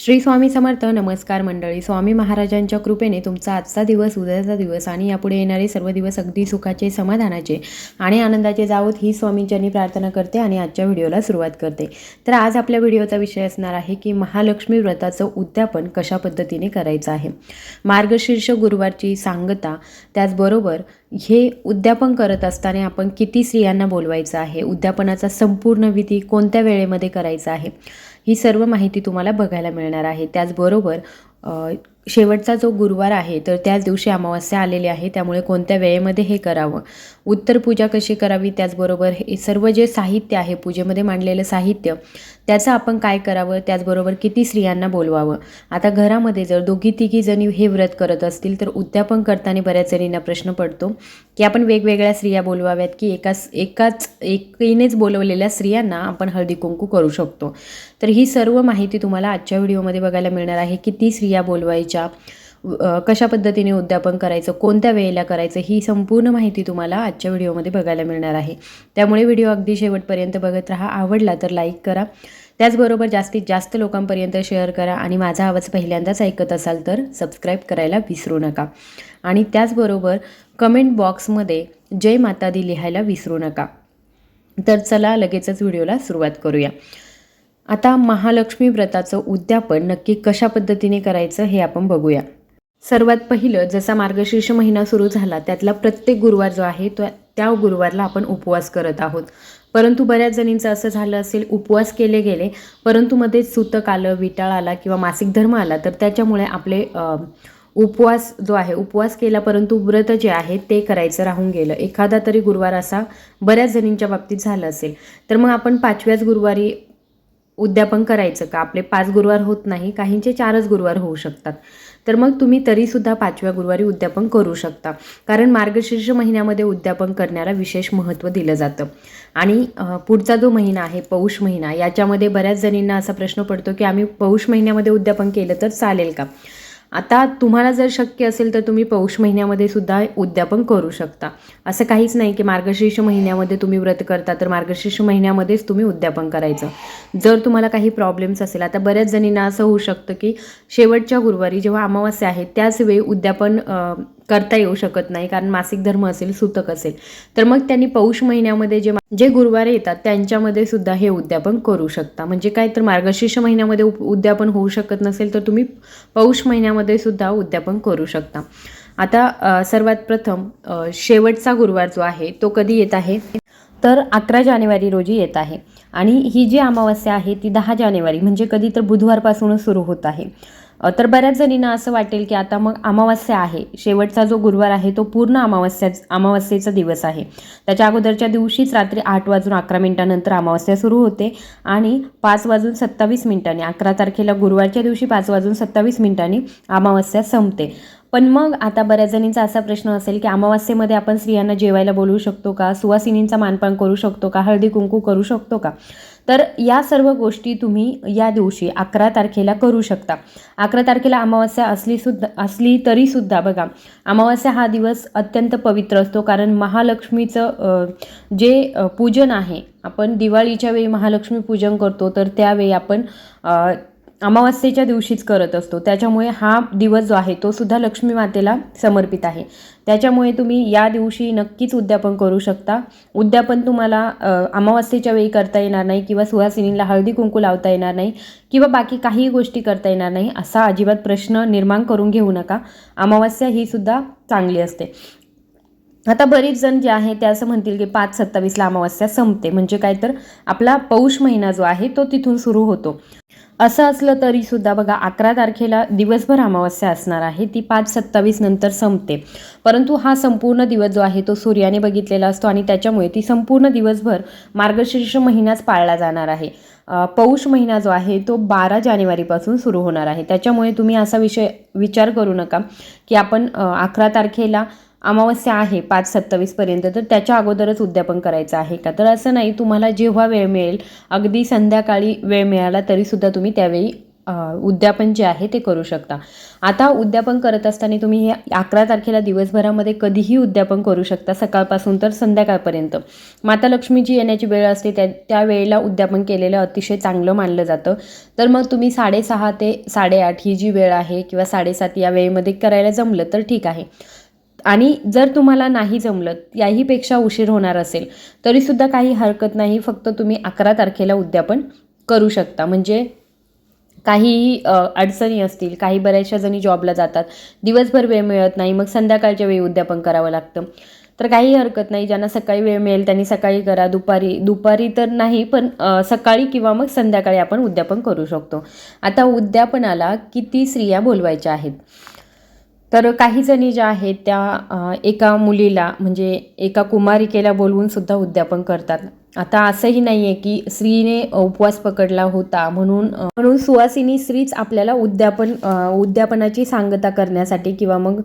श्री स्वामी समर्थ. नमस्कार मंडळी. स्वामी महाराजांच्या कृपेने तुमचा आजचा दिवस उद्याचा दिवस आणि यापुढे येणारे सर्व दिवस अगदी सुखाचे समाधानाचे आणि आनंदाचे जावोत ही स्वामींच्यांनी प्रार्थना करते आणि आजच्या व्हिडिओला सुरुवात करते. तर आज आपल्या व्हिडिओचा विषय असणार आहे की महालक्ष्मी व्रताचं उद्यापन कशा पद्धतीने करायचं आहे. मार्गशीर्ष गुरुवारची सांगता त्याचबरोबर हे उद्यापन करत असताना आपण किती स्त्रियांना बोलवायचं आहे उद्यापनाचा संपूर्ण विधी कोणत्या वेळेमध्ये करायचा आहे ही सर्व माहिती तुम्हाला बघायला मिळणार आहे. त्याचबरोबर शेवटचा जो गुरुवार आहे तर त्याच दिवशी अमावस्या आलेली आहे त्यामुळे कोणत्या वेळेमध्ये हे करावं? उत्तर पूजा कशी करावी? त्याचबरोबर हे सर्व जे साहित्य आहे पूजेमध्ये मांडलेलं साहित्य त्याचं आपण काय करावं? त्याचबरोबर किती स्त्रियांना बोलवावं? आता घरामध्ये जर दोघी तिघी जणी हे व्रत करत असतील तर उद्यापन करताना बऱ्याच जणींना प्रश्न पडतो की आपण वेगवेगळ्या स्त्रिया बोलवाव्यात की एकाच एकाच एकीनेच बोलवलेल्या स्त्रियांना आपण हळदी कुंकू करू शकतो. तर ही सर्व माहिती तुम्हाला आजच्या व्हिडिओमध्ये बघायला मिळणार आहे किती स्त्रिया बोलवायची अ, कशा पद्धतीने उद्यापन करायचं कोणत्या वेळेला करायचं ही संपूर्ण माहिती तुम्हाला आजच्या व्हिडिओमध्ये बघायला मिळणार आहे. त्यामुळे व्हिडिओ अगदी शेवटपर्यंत बघत राहा. आवडला तर लाईक करा. त्याचबरोबर जास्तीत जास्त लोकांपर्यंत शेअर करा आणि माझा आवाज पहिल्यांदाच ऐकत असाल तर सबस्क्राईब करायला विसरू नका. आणि त्याचबरोबर कमेंट बॉक्समध्ये जय माता दी लिहायला विसरू नका. तर चला लगेचच व्हिडिओला सुरुवात करूया. आता महालक्ष्मी व्रताचं उद्यापन नक्की कशा पद्धतीने करायचं हे आपण बघूया. सर्वात पहिलं जसा मार्गशीर्ष महिना सुरू झाला त्यातला प्रत्येक गुरुवार जो आहे तो त्या गुरुवारला आपण उपवास करत आहोत. परंतु बऱ्याच जणींचं असं झालं असेल उपवास केले गेले परंतु मध्येच सूतक आलं विटाळ आला किंवा मासिक धर्म आला तर त्याच्यामुळे आपले उपवास जो आहे उपवास केला परंतु व्रत जे आहे ते करायचं राहून गेलं. एखादा तरी गुरुवार असा बऱ्याच जणींच्या बाबतीत झालं असेल. तर मग आपण पाचव्याच गुरुवारी उद्यापन करायचं का? आपले पाच गुरुवार होत नाही काहींचे चारच गुरुवार होऊ शकतात. तर मग तुम्ही तरीसुद्धा पाचव्या गुरुवारी उद्यापन करू शकता. कारण मार्गशीर्ष महिन्यामध्ये उद्यापन करण्याला विशेष महत्त्व दिलं जातं. आणि पुढचा जो महिना आहे पौष महिना याच्यामध्ये बऱ्याच जणींना असा प्रश्न पडतो की आम्ही पौष महिन्यामध्ये उद्यापन केलं तर चालेल का? आता तुम्हाला जर शक्य असेल तर तुम्ही पौष महिन्यामध्ये सुद्धा उद्यापन करू शकता. असं काहीच नाही की मार्गशीर्ष महिन्यामध्ये तुम्ही व्रत करता तर मार्गशीर्ष महिन्यामध्येच तुम्ही उद्यापन करायचं. जर तुम्हाला काही प्रॉब्लेम्स असेल आता बऱ्याच जणींना असं होऊ शकतं की शेवटच्या गुरुवारी जेव्हा अमावस्या आहे त्याच वेळी उद्यापन करता येऊ शकत नाही कारण मासिक धर्म असेल सूतक असेल. तर मग त्यांनी पौष महिन्यामध्ये जे जे गुरुवार येतात त्यांच्यामध्ये सुद्धा हे उद्यापन करू शकता. म्हणजे काय तर मार्गशीर्ष महिन्यामध्ये उद्यापन होऊ शकत नसेल तर तुम्ही पौष महिन्यामध्ये सुद्धा उद्यापन करू शकता. आता सर्वात प्रथम शेवटचा गुरुवार जो आहे तो कधी येत आहे? तर अकरा जानेवारी रोजी येत आहे. आणि ही जी अमावस्या आहे ती दहा जानेवारी म्हणजे कधी तर बुधवारपासूनच सुरू होत आहे. तर बऱ्याच जणींना असं वाटेल की आता मग अमावस्या आहे. शेवटचा जो गुरुवार आहे तो पूर्ण अमावस्या अमावस्येचा दिवस आहे. त्याच्या अगोदरच्या दिवशीच रात्री आठ वाजून अकरा मिनिटानंतर अमावस्या सुरू होते आणि पाच वाजून सत्तावीस मिनिटांनी अकरा तारखेला गुरुवारच्या दिवशी पाच वाजून सत्तावीस मिनिटांनी अमावस्या संपते. पण मग आता बऱ्याच जणींचा असा प्रश्न असेल की अमावास्येमध्ये आपण स्त्रियांना जेवायला बोलवू शकतो का? सुवासिनींचा मानपान करू शकतो का? हळदी कुंकू करू शकतो का? तर या सर्व गोष्टी तुम्ही या दिवशी अकरा तारखेला करू शकता. अकरा तारखेला अमावस्या असली सुद्धा असली तरीसुद्धा बघा अमावास्या हा दिवस अत्यंत पवित्र असतो. कारण महालक्ष्मीचं जे पूजन आहे आपण दिवाळीच्या वेळी महालक्ष्मी पूजन करतो. तर त्यावेळी आपण अमावस्येच्या दिवशीच करत असतो. त्याच्यामुळे हा दिवस जो आहे तो सुद्धा लक्ष्मी मातेला समर्पित आहे. त्याच्यामुळे तुम्ही या दिवशी नक्कीच उद्यापन करू शकता. उद्यापन तुम्हाला अमावास्येच्या अमावस्येच्या वेळी करता येणार नाही किंवा सुहासिनीला हळदी कुंकू लावता येणार नाही किंवा बाकी काही गोष्टी करता येणार नाही असा अजिबात प्रश्न निर्माण करून घेऊ नका. अमावस्या ही सुद्धा चांगली असते. आता बरीच जण जे आहे ते असं म्हणतील की पाच सत्तावीसला अमावस्या संपते. म्हणजे काय तर आपला पौष महिना जो आहे तो तिथून सुरू होतो. असं असलं तरी सुद्धा बघा अकरा तारखेला दिवसभर अमावस्या असणार आहे ती पाच सत्तावीस नंतर संपते. परंतु हा संपूर्ण दिवस जो आहे तो सूर्याने बघितलेला असतो आणि त्याच्यामुळे ती संपूर्ण दिवसभर मार्गशीर्ष महिनाच पाळला जाणार आहे. पौष महिना जो आहे तो बारा जानेवारीपासून सुरू होणार आहे. त्याच्यामुळे तुम्ही असा विषय विचार करू नका की आपण अकरा तारखेला अमावस्या आहे पाच सत्तावीसपर्यंत तर त्याच्या अगोदरच उद्यापन करायचं आहे का? तर असं नाही तुम्हाला जेव्हा वेळ मिळेल अगदी संध्याकाळी वेळ मिळाला तरीसुद्धा तुम्ही त्यावेळी उद्यापन जे आहे ते करू शकता. आता उद्यापन करत असताना तुम्ही हे अकरा तारखेला दिवसभरामध्ये कधीही उद्यापन करू शकता सकाळपासून तर संध्याकाळपर्यंत. माता लक्ष्मीची येण्याची वेळ असते त्या त्या वेळेला उद्यापन केलेलं अतिशय चांगलं मानलं जातं. तर मग तुम्ही साडेसहा ते साडेआठ ही जी वेळ आहे किंवा साडेसात या वेळेमध्ये करायला जमलं तर ठीक आहे. आणि जर तुम्हाला नाही जमलं याहीपेक्षा उशीर होणार असेल तरीसुद्धा काही हरकत नाही फक्त तुम्ही अकरा तारखेला उद्यापन करू शकता. म्हणजे काहीही अडचणी असतील काही बऱ्याचशा जणी जॉबला जातात दिवसभर वेळ मिळत नाही मग संध्याकाळच्या वेळी उद्यापन करावं लागतं. तर काही हरकत नाही ज्यांना सकाळी वेळ मिळेल त्यांनी सकाळी करा दुपारी दुपारी तर नाही पण सकाळी किंवा मग संध्याकाळी आपण उद्यापन करू शकतो. आता उद्यापनाला किती स्त्रिया बोलवायच्या आहेत? तर काही जणी ज्या आहेत त्या एका मुलीला म्हणजे एका कुमारिकेला बोलवून सुद्धा उद्यापन करतात. आता असंही नाही आहे की स्त्रीने उपवास पकडला होता म्हणून म्हणून सुवासिनी स्त्रीच आपल्याला उद्यापन उद्यापनाची सांगता करण्यासाठी किंवा मग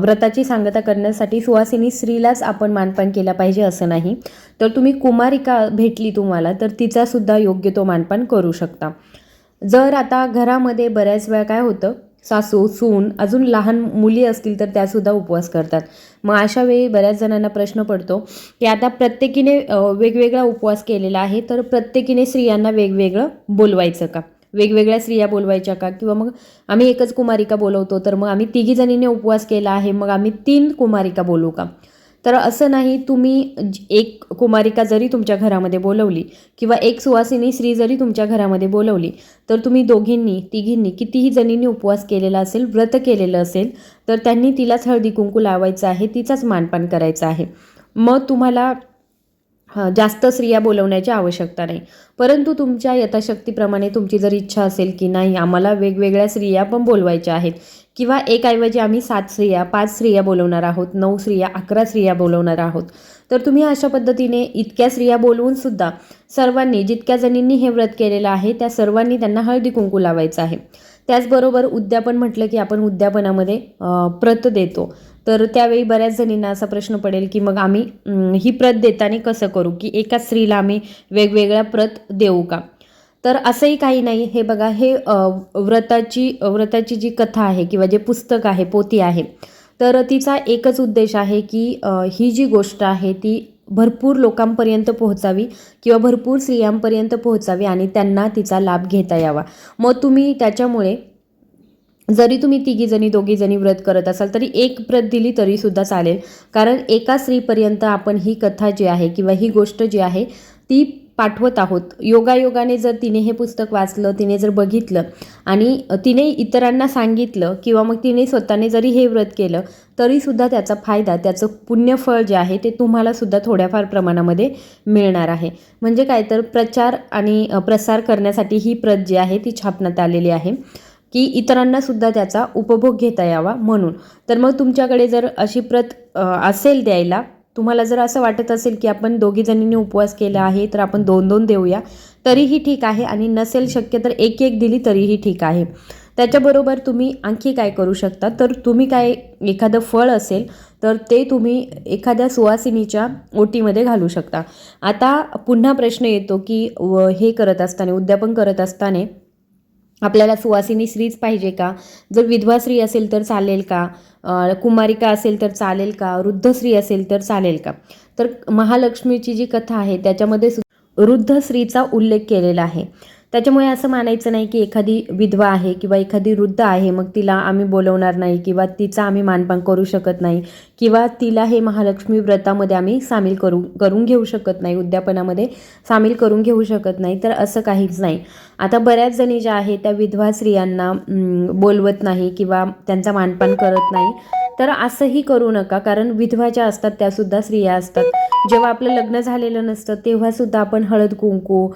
व्रताची सांगता करण्यासाठी सुवासिनी स्त्रीलाच आपण मानपान केला पाहिजे असं नाही. तर तुम्ही कुमारिका भेटली तुम्हाला तर तिचासुद्धा योग्य तो मानपान करू शकता. जर आता घरामध्ये बऱ्याच वेळा काय होतं सासू सून अजून लहान मुली असतील तर त्यासुद्धा उपवास करतात. मग अशा वेळी बऱ्याच जणांना प्रश्न पडतो की आता प्रत्येकीने वेगवेगळा उपवास केलेला आहे तर प्रत्येकीने स्त्रियांना वेगवेगळं बोलवायचं का? वेगवेगळ्या स्त्रिया बोलवायच्या का? किंवा मग आम्ही एकच कुमारिका बोलवतो तर मग आम्ही तिघी जणीने उपवास केला आहे मग आम्ही तीन कुमारिका बोलू का? तर असं नाही तुम्ही एक कुमारिका जरी तुमच्या घरामध्ये बोलवली किंवा एक सुवासिनी स्त्री जरी तुमच्या घरामध्ये बोलवली तर तुम्ही दोघींनी तिघींनी कितीही जणींनी उपवास केलेला असेल व्रत केलेलं असेल तर त्यांनी तिलाच हळदी कुंकू लावायचं आहे तिचाच मानपान करायचं आहे. मग तुम्हाला जास्त स्त्रिया बोलवण्याची आवश्यकता नाही. परंतु तुमच्या यथाशक्तीप्रमाणे तुमची जर इच्छा असेल की नाही आम्हाला वेगवेगळ्या स्त्रिया पण बोलवायच्या आहेत. किंवा एकऐवजी आम्ही सात स्त्रिया पाच स्त्रिया बोलवणार आहोत नऊ स्त्रिया अकरा स्त्रिया बोलवणार आहोत. तर तुम्ही अशा पद्धतीने इतक्या स्त्रिया बोलवून सुद्धा सर्वांनी जितक्या जणींनी हे व्रत केलेलं आहे त्या सर्वांनी त्यांना हळदी कुंकू लावायचं आहे. त्याचबरोबर उद्यापन म्हटलं की आपण उद्यापनामध्ये प्रत देतो. तर त्यावेळी बऱ्याच जणींना असा प्रश्न पडेल की मग आम्ही ही प्रत देताना कसं करू? की एका स्त्रीला आम्ही वेगवेगळ्या प्रत देऊ का? तर असंही काही नाही. हे बघा हे व्रताची व्रताची जी कथा आहे किंवा जे पुस्तक आहे पोती आहे तर तिचा एकच उद्देश आहे की ही जी गोष्ट आहे ती भरपूर लोकांपर्यंत पोहोचावी किंवा भरपूर स्त्रियांपर्यंत पोहोचावी आणि त्यांना तिचा लाभ घेता यावा. मग तुम्ही त्याच्यामुळे जरी तुम्ही तिघीजणी दोघीजणी व्रत करत असाल तरी एक प्रत दिली तरीसुद्धा चालेल. कारण एका स्त्रीपर्यंत आपण ही कथा जी आहे किंवा ही गोष्ट जी आहे ती पाठवत आहोत. योगायोगाने जर तिने हे पुस्तक वाचलं तिने जर बघितलं आणि तिने इतरांना सांगितलं किंवा मग तिने स्वतःने जरी हे व्रत केलं तरीसुद्धा त्याचा फायदा त्याचं पुण्यफळ जे आहे ते तुम्हालासुद्धा थोड्याफार प्रमाणामध्ये मिळणार आहे. म्हणजे काय तर प्रचार आणि प्रसार करण्यासाठी ही प्रत जी आहे ती छापण्यात आलेली आहे की इतरांना सुद्धा त्याचा उपभोग घेता यावा म्हणून. तर मग तुमच्याकडे जर अशी प्रत असेल द्यायला तुम्हाला जर असं वाटत असेल की आपण दोघी जणींनी उपवास केला आहे तर आपण दोन दोन देऊया. तरीही ठीक आहे आणि नसेल शक्य तर एक एक दिली तरीही ठीक आहे. त्याच्याबरोबर तुम्ही आणखी काय करू शकता? तर तुम्ही काय एखादं फळ असेल तर ते तुम्ही एखाद्या सुवासिनीच्या ओटीमध्ये घालू शकता. आता पुन्हा प्रश्न येतो की व हे करत असताना उद्यापन करत असताना आपल्याला सुवासिनी स्त्रीच पाहिजे का? जर विधवा स्त्री असेल तर चालेल का? कुमारिका असेल तर चालेल का? वृद्ध स्त्री असेल तर चालेल का? तर महालक्ष्मीची जी कथा आहे त्याच्यामध्ये वृद्ध स्त्रीचा उल्लेख केलेला आहे. त्याच्यामुळे असं मानायचं नाही की एखादी विधवा आहे किंवा एखादी वृद्ध आहे मग तिला आम्ही बोलवणार नाही किंवा तिचा आम्ही मानपान करू शकत नाही किंवा तिला हे महालक्ष्मी व्रतामध्ये आम्ही सामील करू करून घेऊ शकत नाही उद्यापनामध्ये सामील करून घेऊ शकत नाही तर असं काहीच नाही. आता बऱ्याच जणी ज्या आहेत त्या विधवा स्त्रियांना बोलवत नाही किंवा त्यांचा मानपान करत नाही. तर असंही करू नका कारण विधवा ज्या असतात त्यासुद्धा स्त्रिया असतात. जेव्हा आपलं लग्न झालेलं नसतं तेव्हासुद्धा आपण हळद कुंकू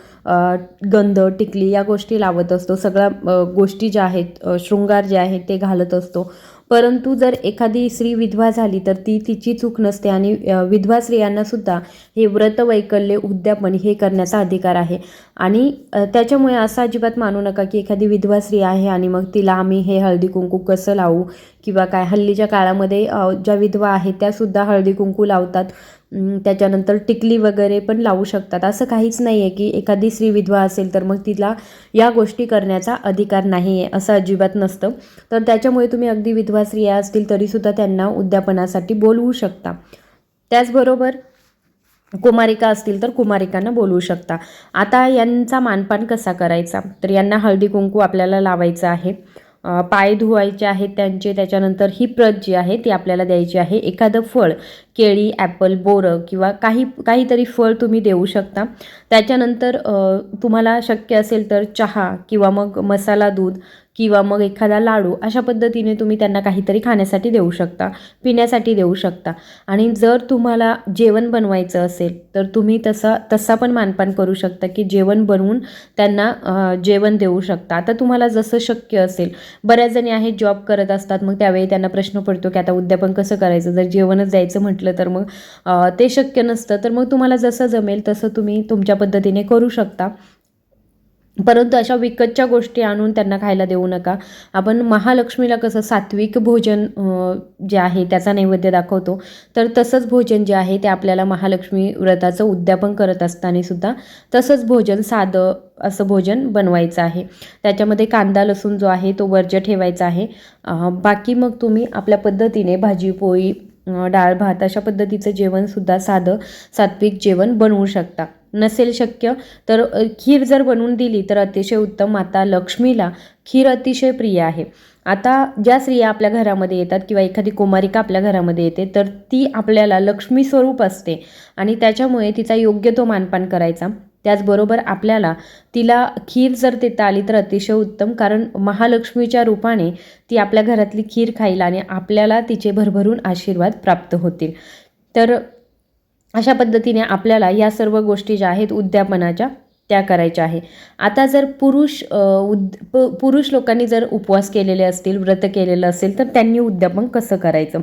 गंध टिकली या गोष्टी लावत असतो. सगळ्या गोष्टी ज्या आहेत शृंगार जे आहेत ते घालत असतो. परंतु जर एखादी स्त्री विधवा झाली तर ती तिची चूक नसते आणि विधवा स्त्रियांनासुद्धा हे व्रत वैकल्य उद्यापन हे करण्याचा अधिकार आहे. आणि त्याच्यामुळे असं अजिबात मानू नका की एखादी विधवा स्त्री आहे आणि मग तिला आम्ही हे हळदी कुंकू कसं लावू? किंवा काय? हल्लीच्या काळामध्ये ज्या विधवा आहेत त्यासुद्धा हळदी कुंकू लावतात. त्याच्यानंतर टिकली वगैरे पण लावू शकतात. असं काहीच नाही आहे की एखादी स्त्री विधवा असेल तर मग तिला या गोष्टी करण्याचा अधिकार नाही आहे असं अजिबात नसतं. तर त्याच्यामुळे तुम्ही अगदी विधवा स्त्रिया असतील तरीसुद्धा त्यांना उद्यापनासाठी बोलवू शकता. त्याचबरोबर कुमारिका असतील तर कुमारिकांना बोलवू शकता. आता यांचा मानपान कसा करायचा? तर यांना हळदी कुंकू आपल्याला लावायचं आहे. पाय धुवायचे आहेत त्यांचे त्याच्यानंतर ही प्रत जी आहे ती आपल्याला द्यायची आहे. एखादं फळ केळी ॲपल बोरं किंवा काही काहीतरी फळ तुम्ही देऊ शकता. त्याच्यानंतर तुम्हाला शक्य असेल तर चहा किंवा मग मसाला दूध किंवा मग एखादा लाडू अशा पद्धतीने तुम्ही त्यांना काहीतरी खाण्यासाठी देऊ शकता पिण्यासाठी देऊ शकता. आणि जर तुम्हाला जेवण बनवायचं असेल तर तुम्ही तसा तसा पण मानपान करू शकता की जेवण बनवून त्यांना जेवण देऊ शकता. आता तुम्हाला जसं शक्य असेल बऱ्याच जणी आहेत जॉब करत असतात मग त्यावेळी त्यांना प्रश्न पडतो की आता उद्यापन कसं करायचं? जर जेवणच द्यायचं म्हटलं तर मग ते शक्य नसतं. तर मग तुम्हाला जसं जमेल तसं तुम्ही तुमच्या पद्धतीने करू शकता. परंतु अशा विकतच्या गोष्टी आणून त्यांना खायला देऊ नका. आपण महालक्ष्मीला कसं सात्विक भोजन जे आहे त्याचा नैवेद्य दाखवतो. तर तसंच भोजन जे आहे ते आपल्याला महालक्ष्मी व्रताचं उद्यापन करत असताना सुद्धा तसंच भोजन साधं असं भोजन बनवायचं आहे. त्याच्यामध्ये कांदा लसूण जो आहे तो वर्ज्य ठेवायचा आहे. बाकी मग तुम्ही आपल्या पद्धतीने भाजी पोळी डाळ भात अशा पद्धतीचं जेवणसुद्धा साधं सात्विक जेवण बनवू शकता. नसेल शक्य. तर खीर जर बनवून दिली तर अतिशय उत्तम. माता लक्ष्मीला खीर अतिशय प्रिय आहे. आता ज्या स्त्रिया आपल्या घरामध्ये येतात किंवा एखादी कुमारिका आपल्या घरामध्ये येते तर ती आपल्याला लक्ष्मी स्वरूप असते आणि त्याच्यामुळे तिचा योग्य तो मानपान करायचा. त्याचबरोबर आपल्याला तिला खीर जर देता आली तर अतिशय उत्तम कारण महालक्ष्मीच्या रूपाने ती आपल्या घरातली खीर खाईल आणि आपल्याला तिचे भरभरून आशीर्वाद प्राप्त होतील. तर अशा पद्धतीने आपल्याला या सर्व गोष्टी ज्या आहेत उद्यापनाच्या त्या करायच्या आहे. आता जर पुरुष उद प पुरुष लोकांनी जर उपवास केलेले असतील व्रत केलेलं असेल तर त्यांनी उद्यापन कसं करायचं?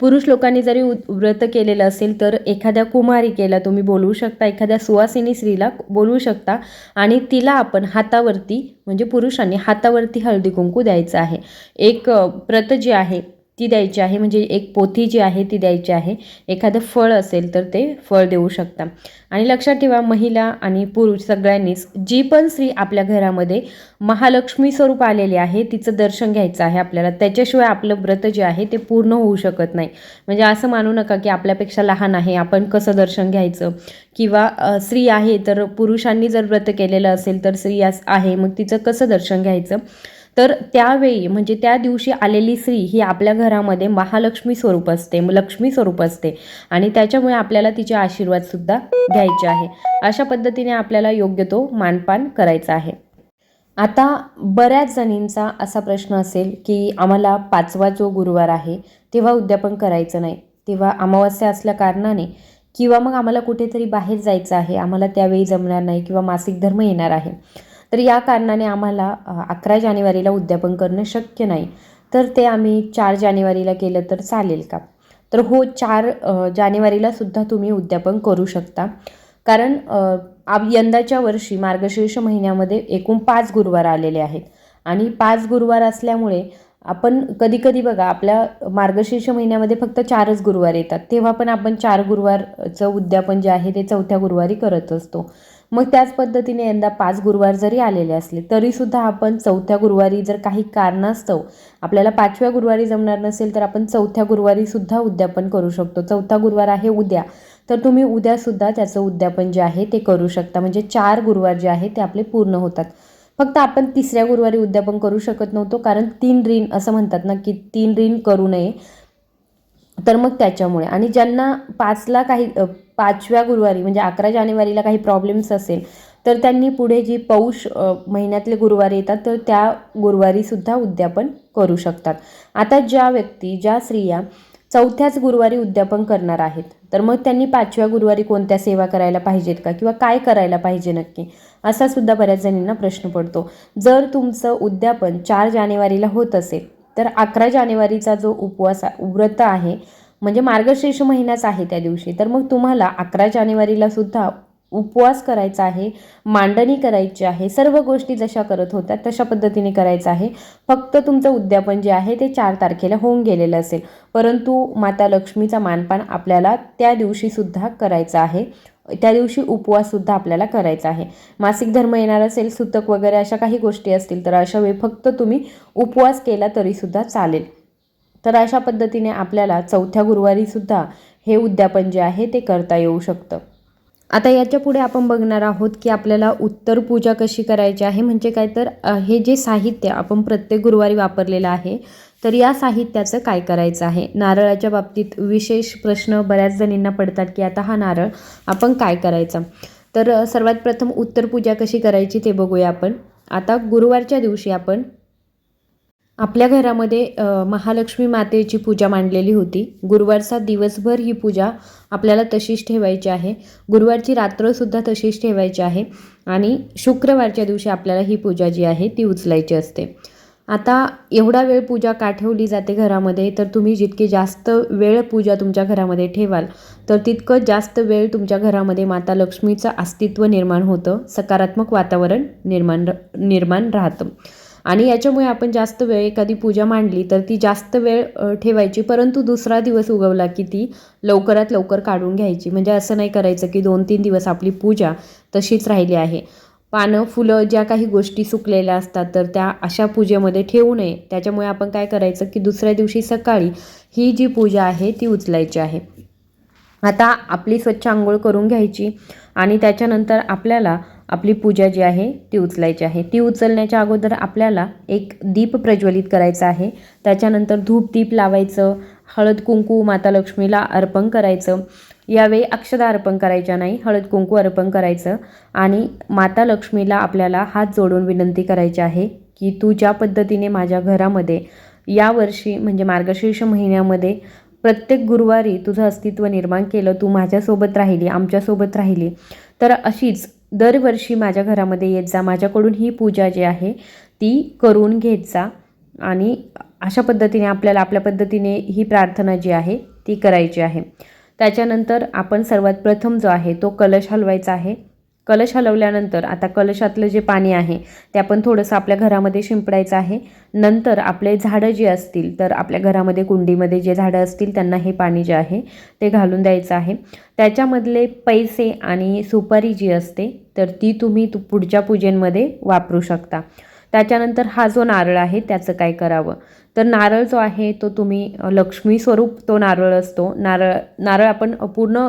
पुरुष लोकांनी जरी व्रत केलेलं असेल तर एखाद्या कुमारिकेला तुम्ही बोलवू शकता एखाद्या सुवासिनी स्त्रीला बोलवू शकता आणि तिला आपण हातावरती म्हणजे पुरुषांनी हातावरती हळदी कुंकू द्यायचं आहे. एक प्रत जी आहे ती द्यायची आहे म्हणजे एक पोथी जी आहे ती द्यायची आहे. एखादं फळ असेल तर ते फळ देऊ शकता. आणि लक्षात ठेवा महिला आणि पुरुष सगळ्यांनीच जी पण स्त्री आपल्या घरामध्ये महालक्ष्मी स्वरूप आलेली आहे तिचं दर्शन घ्यायचं आहे आपल्याला. त्याच्याशिवाय आपलं व्रत जे आहे ते पूर्ण होऊ शकत नाही. म्हणजे असं मानू नका की आपल्यापेक्षा लहान आहे आपण कसं दर्शन घ्यायचं? किंवा स्त्री आहे तर पुरुषांनी जर व्रत केलेलं असेल तर स्त्री आहे मग तिचं कसं दर्शन घ्यायचं? तर त्यावेळी म्हणजे त्या दिवशी आलेली स्त्री ही आपल्या घरामध्ये महालक्ष्मी स्वरूप असते लक्ष्मी स्वरूप असते. आणि त्याच्यामुळे आपल्याला तिचे आशीर्वादसुद्धा घ्यायचे आहे. अशा पद्धतीने आपल्याला योग्य तो मानपान करायचा आहे. आता बऱ्याच जणींचा असा प्रश्न असेल की आम्हाला पाचवा जो गुरुवार आहे तेव्हा उद्यापन करायचं नाही तेव्हा अमावस्या असल्या कारणाने किंवा मग आम्हाला कुठेतरी बाहेर जायचं आहे आम्हाला त्यावेळी जमणार नाही किंवा मासिक धर्म येणार आहे. तर या कारणाने आम्हाला अकरा जानेवारीला उद्यापन करणं शक्य नाही. तर ते आम्ही चार जानेवारीला केलं तर चालेल का? तर हो चार जानेवारीला सुद्धा तुम्ही उद्यापन करू शकता. कारण यंदाच्या वर्षी मार्गशीर्ष महिन्यामध्ये एकूण पाच गुरुवार आलेले आहेत. आणि पाच गुरुवार असल्यामुळे आपण कधी कधी बघा आपल्या मार्गशीर्ष महिन्यामध्ये फक्त चारच गुरुवार येतात. तेव्हा पण आपण चार गुरुवारचं उद्यापन जे आहे ते चौथ्या गुरुवारी करत असतो. मग त्याच पद्धतीने यंदा पाच गुरुवार जरी आलेले असले तरीसुद्धा आपण चौथ्या गुरुवारी जर काही कारणास्तव आपल्याला पाचव्या गुरुवारी जमणार नसेल तर आपण चौथ्या गुरुवारीसुद्धा उद्यापन करू शकतो. चौथा गुरुवार आहे उद्या तर तुम्ही उद्यासुद्धा त्याचं उद्यापन जे आहे ते करू शकता. म्हणजे चार गुरुवार जे आहे ते आपले पूर्ण होतात. फक्त आपण तिसऱ्या गुरुवारी उद्यापन करू शकत नव्हतो कारण तीन ऋण असं म्हणतात ना की तीन ऋण करू नये. तर मग त्याच्यामुळे. आणि ज्यांना पाचला काही पाचव्या गुरुवारी म्हणजे अकरा जानेवारीला काही प्रॉब्लेम्स असेल तर त्यांनी पुढे जी पौष महिन्यातले गुरुवार येतात तर त्या गुरुवारीसुद्धा उद्यापन करू शकतात. आता ज्या व्यक्ती ज्या स्त्रिया चौथ्याच गुरुवारी उद्यापन करणार आहेत तर मग त्यांनी पाचव्या गुरुवारी कोणत्या सेवा करायला पाहिजेत का? किंवा काय करायला पाहिजे नक्की? असा सुद्धा बऱ्याच जणींना प्रश्न पडतो. जर तुमचं उद्यापन चार जानेवारीला होत असेल तर अकरा जानेवारीचा जो उपवास व्रत आहे म्हणजे मार्गशीर्ष महिनाच आहे त्या दिवशी. तर मग तुम्हाला अकरा जानेवारीला सुद्धा उपवास करायचा आहे मांडणी करायची आहे सर्व गोष्टी जशा करत होत्या तशा पद्धतीने करायचं आहे. फक्त तुमचं उद्यापन जे आहे ते चार तारखेला होऊन गेलेलं असेल. परंतु माता लक्ष्मीचा मानपान आपल्याला त्या दिवशीसुद्धा करायचा आहे. त्या दिवशी उपवाससुद्धा आपल्याला करायचा आहे. मासिक धर्म येणार असेल सुतक वगैरे अशा काही गोष्टी असतील तर अशा वेळी फक्त तुम्ही उपवास केला तरीसुद्धा चालेल. तर अशा पद्धतीने आपल्याला चौथ्या गुरुवारीसुद्धा हे उद्यापन जे आहे ते करता येऊ शकतं. आता याच्यापुढे आपण बघणार आहोत की आपल्याला उत्तर पूजा कशी करायची आहे म्हणजे काय? तर हे जे साहित्य आपण प्रत्येक गुरुवारी वापरलेलं आहे तर या साहित्याचं काय करायचं आहे? नारळाच्या बाबतीत विशेष प्रश्न बऱ्याच जणींना पडतात की आता हा नारळ आपण काय करायचा? तर सर्वात प्रथम उत्तर पूजा कशी करायची ते बघूया आपण. आता गुरुवारच्या दिवशी आपण आपल्या घरामध्ये महालक्ष्मी मातेची पूजा मांडलेली होती. गुरुवारचा दिवसभर ही पूजा आपल्याला तशीच ठेवायची आहे. गुरुवारची रात्रसुद्धा तशीच ठेवायची आहे आणि शुक्रवारच्या दिवशी आपल्याला ही पूजा जी आहे ती उचलायची असते. आता एवढा वेळ पूजा का ठेवली जाते घरामध्ये? तर तुम्ही जितके जास्त वेळ पूजा तुमच्या घरामध्ये ठेवाल तर तितकं जास्त वेळ तुमच्या घरामध्ये माता लक्ष्मीचं अस्तित्व निर्माण होतं. सकारात्मक वातावरण निर्माण निर्माण राहतं. आणि याच्यामुळे आपण जास्त वेळ एखादी पूजा मांडली तर ती जास्त वेळ ठेवायची. परंतु दुसरा दिवस उगवला की ती लवकरात लवकर काढून घ्यायची. म्हणजे असं नाही करायचं की दोन तीन दिवस आपली पूजा तशीच राहिली आहे. पानं फुलं ज्या काही गोष्टी सुकलेल्या असतात तर त्या अशा पूजेमध्ये ठेवू नये. त्याच्यामुळे आपण काय करायचं की दुसऱ्या दिवशी सकाळी ही जी पूजा आहे ती उचलायची आहे. आता आपली स्वच्छ आंघोळ करून घ्यायची आणि त्याच्यानंतर आपल्याला आपली पूजा जी आहे ती उचलायची आहे. ती उचलण्याच्या अगोदर आपल्याला एक दीप प्रज्वलित करायचा आहे. त्याच्यानंतर धूप दीप लावायचं हळद कुंकू माता लक्ष्मीला अर्पण करायचं. यावेळी अक्षदा अर्पण करायच्या नाही हळद कुंकू अर्पण करायचं आणि माता लक्ष्मीला आपल्याला हात जोडून विनंती करायची आहे की तू ज्या पद्धतीने माझ्या घरामध्ये यावर्षी म्हणजे मार्गशीर्ष महिन्यामध्ये प्रत्येक गुरुवारी तुझं अस्तित्व निर्माण केलं तू माझ्यासोबत राहिली आमच्यासोबत राहिली तर अशीच दरवर्षी माझ्या घरामध्ये येत जा. माझ्याकडून ही पूजा जी आहे ती करून घेत जा. आणि अशा पद्धतीने आपल्याला आपल्या पद्धतीने ही प्रार्थना जी आहे ती करायची आहे. त्याच्यानंतर आपण सर्वात प्रथम जो आहे तो कलश हलवायचा आहे. कलश हलवल्यानंतर आता कलशातलं जे पाणी आहे ते आपण थोडंसं आपल्या घरामध्ये शिंपडायचं आहे. नंतर आपले झाडं जी असतील तर आपल्या घरामध्ये कुंडीमध्ये जे झाडं असतील त्यांना हे पाणी जे आहे ते घालून द्यायचं आहे. त्याच्यामधले पैसे आणि सुपारी जी असते तर ती तुम्ही तु पुढच्या पूजेमध्ये वापरू शकता. त्याच्यानंतर हा जो नारळ आहे त्याचं काय करावं? तर नारळ जो आहे तो तुम्ही लक्ष्मी स्वरूप तो नारळ असतो. नारळ नारळ आपण पूर्ण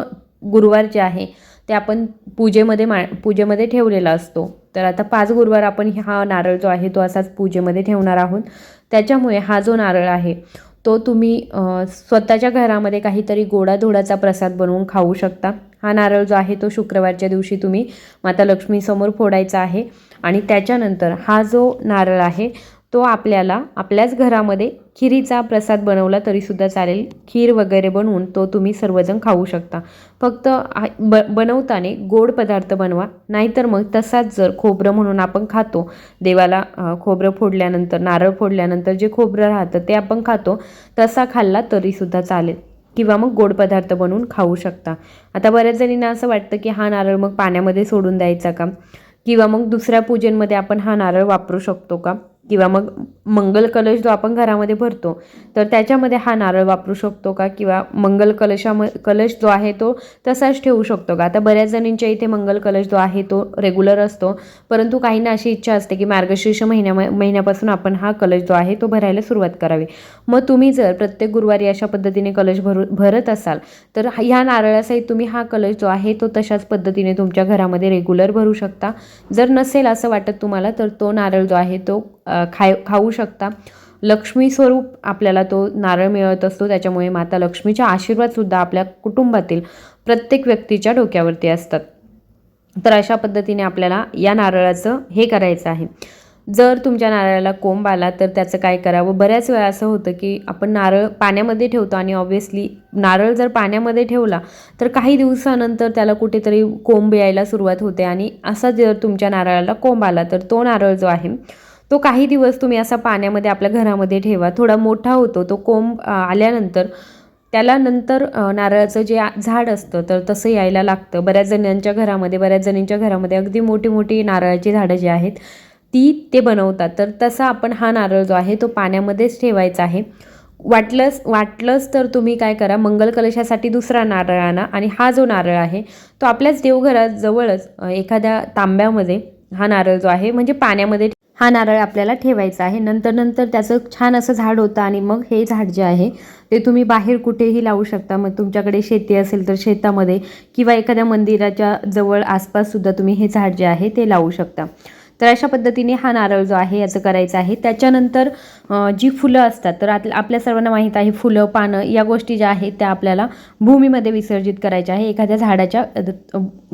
गुरुवार जे आहे ते आपण पूजेमध्ये मा पूजेमध्ये ठेवलेला असतो. तर आता पाच गुरुवार आपण हा नारळ जो आहे तो असाच पूजेमध्ये ठेवणार आहोत. त्याच्यामुळे हा जो नारळ आहे तो तुम्ही स्वतःच्या घरामध्ये काहीतरी गोडाधोडाचा प्रसाद बनवून खाऊ शकता. हा नारळ जो आहे तो शुक्रवारच्या दिवशी तुम्ही माता लक्ष्मीसमोर फोडायचा आहे. आणि त्याच्यानंतर हा जो नारळ आहे तो आपल्याला आपल्याच घरामध्ये खिरीचा प्रसाद बनवला तरीसुद्धा चालेल. खीर वगैरे बनवून तो तुम्ही सर्वजण खाऊ शकता. फक्त ब बनवताना गोड पदार्थ बनवा नाहीतर मग तसाच जर खोबरं म्हणून आपण खातो देवाला खोबरं फोडल्यानंतर नारळ फोडल्यानंतर जे खोबरं राहतं ते आपण खातो तसा खाल्ला तरीसुद्धा चालेल. किंवा मग गोड पदार्थ बनवून खाऊ शकता. आता बऱ्याच जणींना असं वाटतं की हा नारळ मग पाण्यामध्ये सोडून द्यायचा का? किंवा मग दुसऱ्या पूजेमध्ये आपण हा नारळ वापरू शकतो का? किंवा मग मंगल कलश जो आपण घरामध्ये भरतो तर त्याच्यामध्ये हा नारळ वापरू शकतो का? किंवा मंगल कलशाम कलश जो आहे तो तसाच ठेवू शकतो का? आता बऱ्याच जणींच्या इथे मंगल कलश जो आहे तो रेग्युलर असतो परंतु काहींना अशी इच्छा असते की मार्गशीर्ष महिन्या महिन्यापासून आपण हा कलश जो आहे तो भरायला सुरुवात करावी. मग तुम्ही जर प्रत्येक गुरुवारी अशा पद्धतीने कलश भरू भरत असाल तर ह्या नारळासहित तुम्ही हा कलश जो आहे तो तशाच पद्धतीने तुमच्या घरामध्ये रेग्युलर भरू शकता. जर नसेल असं वाटत तुम्हाला तर तो नारळ जो आहे तो खाय खाऊ शकता. लक्ष्मी स्वरूप आपल्याला तो नारळ मिळत असतो त्याच्यामुळे माता लक्ष्मीचा आशीर्वादसुद्धा आपल्या कुटुंबातील प्रत्येक व्यक्तीच्या डोक्यावरती असतात. तर अशा पद्धतीने आपल्याला या नारळाचं हे करायचं आहे. जर तुमच्या नारळाला कोंब आला तर त्याचं काय करावं? बऱ्याच वेळा असं होतं की आपण नारळ पाण्यामध्ये ठेवतो आणि ऑब्व्हियसली नारळ जर पाण्यामध्ये ठेवला तर काही दिवसानंतर त्याला कुठेतरी कोंब यायला सुरुवात होते आणि असा जर तुमच्या नारळाला कोंब आला तर तो नारळ जो आहे तो काही दिवस तुम्ही असा पाण्यामध्ये आपल्या घरामध्ये ठेवा. थोडा मोठा होतो तो कोंब आल्यानंतर त्याला नंतर नारळाचं जे झाड असतं तर तसं यायला लागतं. बऱ्याच जणांच्या घरामध्ये बऱ्याच जणींच्या घरामध्ये अगदी मोठी मोठी नारळाची झाडं जी आहेत ती ते बनवतात. तर तसा आपण हा नारळ जो आहे तो पाण्यामध्येच ठेवायचा आहे. वाटलंच वाटलंच तर तुम्ही काय करा मंगल कलशासाठी दुसरा नारळ आणा. आणि हा जो नारळ आहे तो आपल्याच देवघराजवळच एखाद्या तांब्यामध्ये हा नारळ जो आहे म्हणजे पाण्यामध्ये हा नारळ आपल्याला ठेवायचा आहे. नंतर नंतर त्याचं छान असं झाड होतं आणि मग हे झाड जे आहे ते तुम्ही बाहेर कुठेही लावू शकता. मग तुमच्याकडे शेती असेल तर शेतामध्ये किंवा एखाद्या मंदिराच्या जवळ आसपाससुद्धा तुम्ही हे झाड जे आहे ते लावू शकता. तर अशा पद्धतीने हा नारळ जो आहे याचं करायचं आहे. त्याच्यानंतर जी फुलं असतात तर आत आपल्या सर्वांना माहीत आहे फुलं पानं या गोष्टी ज्या आहेत त्या आपल्याला भूमीमध्ये विसर्जित करायच्या आहे. एखाद्या झाडाच्या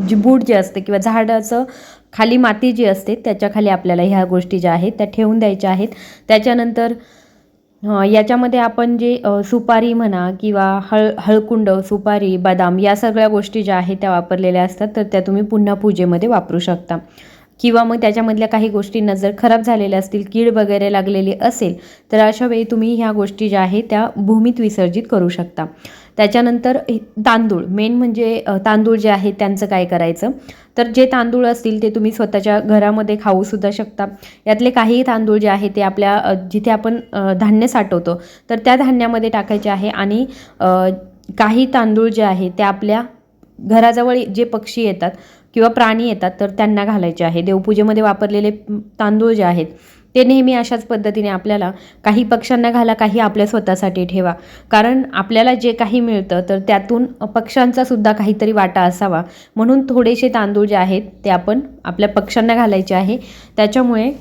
जी बूट जे असते किंवा झाडाचं खाली माती जी असते त्याच्याखाली आपल्याला ह्या गोष्टी ज्या आहेत त्या ठेवून द्यायच्या आहेत. त्याच्यानंतर याच्यामध्ये आपण जे सुपारी म्हणा किंवा हळ हळकुंड सुपारी बदाम या सगळ्या गोष्टी ज्या आहेत त्या वापरलेल्या असतात तर त्या तुम्ही पुन्हा पूजेमध्ये वापरू शकता. किंवा मग त्याच्यामधल्या काही गोष्टींना जर खराब झालेल्या असतील कीड वगैरे लागलेली असेल तर अशा वेळी तुम्ही ह्या गोष्टी ज्या आहेत त्या भूमीत विसर्जित करू शकता. त्याच्यानंतर तांदूळ मेन म्हणजे तांदूळ जे आहेत त्यांचं काय करायचं? तर जे तांदूळ असतील ते तुम्ही स्वतःच्या घरामध्ये खाऊसुद्धा शकता. यातले काही तांदूळ जे आहे ते आपल्या जिथे आपण धान्य साठवतो तर त्या धान्यामध्ये टाकायचे आहे आणि काही तांदूळ जे आहे ते आपल्या घराजवळ जे पक्षी येतात किंवा प्राणी येतात तर त्यांना घालायचे आहे. देवपूजेमध्ये वापरलेले तांदूळ जे आहेत ते नेहमी अशाच पद्धतीने आपल्याला काही पक्ष्यांना घाला काही आपल्या स्वतःसाठी ठेवा. कारण आपल्याला जे काही मिळतं तर त्यातून पक्ष्यांचा सुद्धा काहीतरी वाटा असावा. म्हणून थोडेसे तांदूळ जे आहेत ते आपण आपल्या पक्ष्यांना घालायचे आहे. त्याच्यामुळे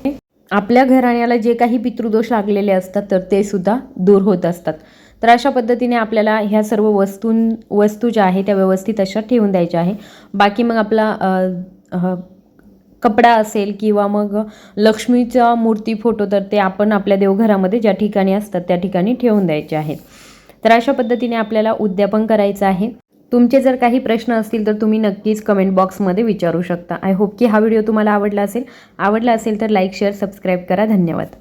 आपल्या घराण्याला जे काही पितृदोष लागलेले असतात तर ते सुद्धा दूर होत असतात. तर अशा पद्धतीने आपल्याला ह्या सर्व वस्तूं वस्तू ज्या आहे त्या व्यवस्थित अशा ठेवून द्यायच्या आहे. बाकी मग आपला कपडा असेल किंवा मग लक्ष्मीचा मूर्ती फोटो तर ते आपण आपल्या देवघरामध्ये ज्या ठिकाणी असतात त्या ठिकाणी ठेवून द्यायचे आहेत. तर अशा पद्धतीने आपल्याला उद्यापन करायचं आहे. तुमचे जर काही प्रश्न असतील तर तुम्ही नक्कीच कमेंट बॉक्समध्ये विचारू शकता. आय होप की हा व्हिडिओ तुम्हाला आवडला असेल. आवडला असेल तर लाईक शेअर सबस्क्राईब करा. धन्यवाद.